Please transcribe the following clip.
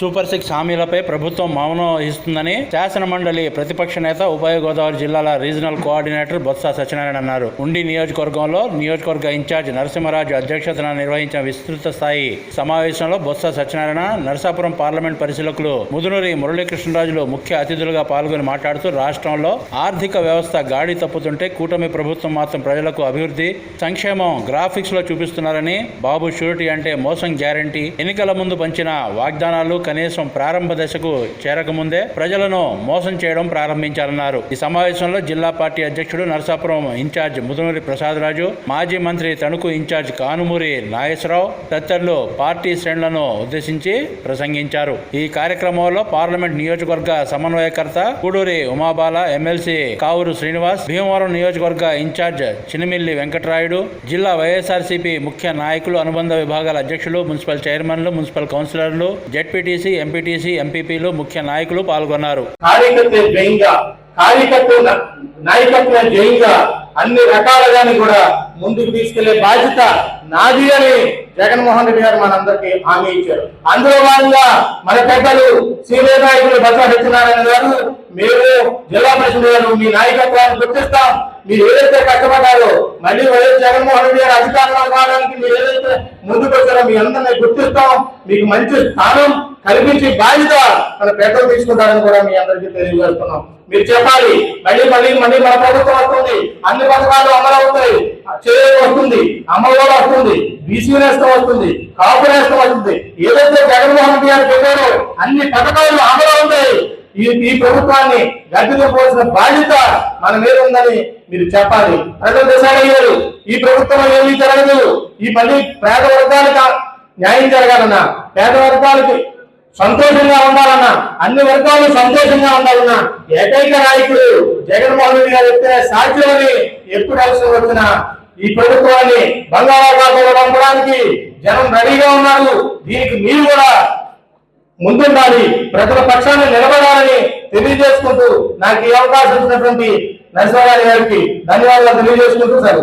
Super six హామీలపై ప్రభుత్వం మౌనం వహిస్తుందని శాసన మండలి ప్రతిపక్ష నేత ఉభయ గోదావరి జిల్లాల రీజనల్ కోఆర్డినేటర్ బొత్స సత్యనారాయణ అన్నారు. ఉండి నియోజకవర్గంలో నియోజకవర్గ ఇన్ఛార్జ్ నరసింహరాజు అధ్యక్షతన నిర్వహించిన విస్తృత స్థాయి సమావేశంలో బొత్స సత్యనారాయణ నరసాపురం పార్లమెంట్ పరిశీలకులు ముదునూరి మురళీకృష్ణరాజులు ముఖ్య అతిథులుగా పాల్గొని మాట్లాడుతూ రాష్ట్రంలో ఆర్థిక వ్యవస్థ గాడి తప్పుతుంటే కూటమి ప్రభుత్వం మాత్రం ప్రజలకు అభివృద్ధి సంక్షేమం గ్రాఫిక్స్లో చూపిస్తున్నారని బాబు షూరిటీ అంటే మోసం గ్యారంటీ ఎన్నికల ముందు పంచిన వాగ్దానాలు కనీసం ప్రారంభ దశకు చేరకముందే ప్రజలను మోసం చేయడం ప్రారంభించారన్నారు ఈ సమావేశంలో జిల్లా పార్టీ అధ్యక్షుడు నరసాపురం ఇన్ఛార్జ్ ముదునూరి ప్రసాదరాజు మాజీ మంత్రి తణుకు ఇన్ఛార్జ్ కానుమూరి నాగేశ్వరరావు తదితరులు పార్టీ శ్రేణులను ఉద్దేశించి ప్రసంగించారు. ఈ కార్యక్రమంలో పార్లమెంట్ నియోజకవర్గ సమన్వయకర్త కూడూరి ఉమాబాల ఎమ్మెల్సీ కావూరు శ్రీనివాస్ భీమవరం నియోజకవర్గ ఇన్ఛార్జ్ చినిమిల్లి వెంకటరాయుడు జిల్లా వైఎస్ఆర్సీపీ ముఖ్య నాయకులు అనుబంధ విభాగాల అధ్యక్షులు మున్సిపల్ చైర్మన్లు మున్సిపల్ కౌన్సిలర్లు జెడ్పీటీసీ ఎంపీటీసీ ఎంపీటీసీ ఎంపీపీలు ముఖ్య నాయకులు పాల్గొన్నారు. కార్యకర్త జయంగా జయంగా అన్ని రకాలుగాని కూడా ముందుకు తీసుకెళ్ళే బాధ్యత నాది అని జగన్మోహన్ రెడ్డి గారు మనందరికి హామీ ఇచ్చారు. అందులో భాగంగా మన పెద్దలు సీనియర్ నాయకులు బసవ సత్యనారాయణ గారు మీరు జిల్లా పరిషత్ గారు మీ నాయకత్వాన్ని గుర్తిస్తాం. మీరు ఏదైతే కష్టపడ్డారో మళ్ళీ వైఎస్ జగన్మోహన్ రెడ్డి గారు అధికారంలో కావడానికి మీరు ఏదైతే ముందుకు వచ్చారో మీ అందరినీ గుర్తిస్తాం. మీకు మంచి స్థానం కల్పించి బాధ్యత మన పేదలు తీసుకుంటారని కూడా మీ అందరికీ తెలియజేస్తున్నాం. మీరు చెప్పాలి మళ్ళీ మళ్ళీ మళ్ళీ మన ప్రభుత్వం వస్తుంది అన్ని పథకాలు అమలు అవుతాయి. చేయడం వస్తుంది అమలు వస్తుంది బీసీ నేస్తం వస్తుంది కాపు నేస్తం వస్తుంది. ఏదైతే జగన్మోహన్ రెడ్డి గారు చెప్పారో అన్ని పథకాలు అమలు అవుతాయి. ఈ ఈ ప్రభుత్వాన్ని గద్దెలు పోసిన బాధ్యత మన మీద ఉందని మీరు చెప్పాలి. ప్రజలు డిసైడ్ అయ్యారు ఈ ప్రభుత్వం ఏమీ జరగదు. ఈ మళ్ళీ పేద వర్గాలకు న్యాయం జరగాలన్నా పేద వర్గాలకి సంతోషంగా ఉండాలన్నా. అన్ని వర్గాలు సంతోషంగా ఉండాలన్నా. ఏకైక నాయకుడు జగన్మోహన్ రెడ్డి గారు చెప్తే సాధ్యమని ఎప్పుడు అవసరం వచ్చినా ఈ ప్రభుత్వాన్ని బంగాళాఖాతంలో పంపడానికి జనం రెడీగా ఉన్నారు. దీనికి మీరు కూడా ముందుండాలి. ప్రజల పక్షాన్ని నిలబడాలని తెలియజేసుకుంటూ నాకు ఈ అవకాశం ఇచ్చినటువంటి నరసింహారావు గారికి ధన్యవాదాలు తెలియజేసుకుంటూ సరే